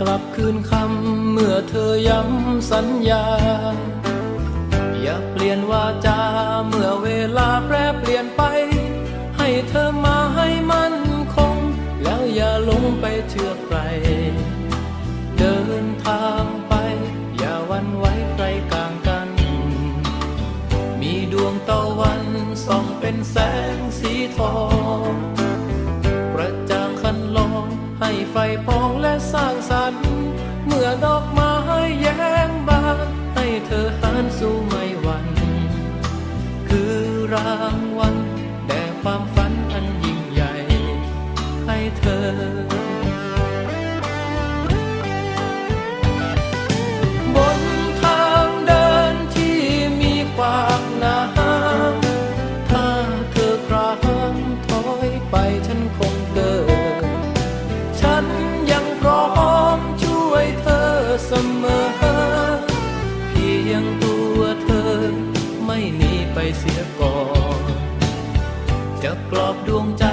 กลับคืนคำ เมื่อเธอย้ำสัญญา อย่าเปลี่ยนวาจา เมื่อเวลาแปรเปลี่ยนไป ให้เธอมาให้มันคง แล้วอย่าลงไปเชื่อใคร เดินทางไป อย่าวันไว้ใครกลางกัน มีดวงตะวันส่องเป็นแสงสีทอง ไฟปองและสร้างสรรค์ เมื่อดอกไม้แย้มบานให้เธอ ดวงใจ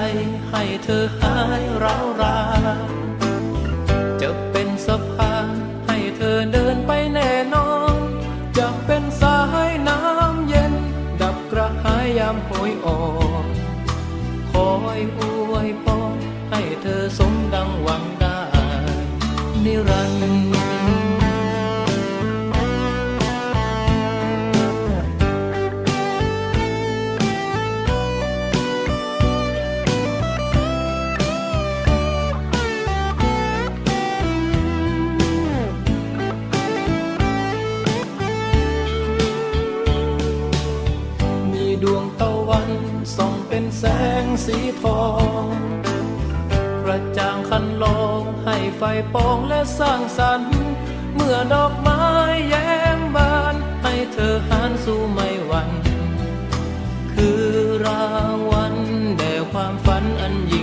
ให้เธอหายร้าวรานจะเป็นสะพานให้เธอเดินไปแน่นอน จะเป็นสายน้ำเย็น ดับกระหายยามโหยอ่อนคอยอวยพรให้เธอสมดังหวังได้นิรันดร์ ส่องเป็นแสงสีทองกระจ่างคันลองให้ไฟปองและสร้างสรรค์ เมื่อดอกไม้แย้มบาน ให้เธอหันสู่ไม่หวันคือรางวัลแด่ความฝันอันยิ่ง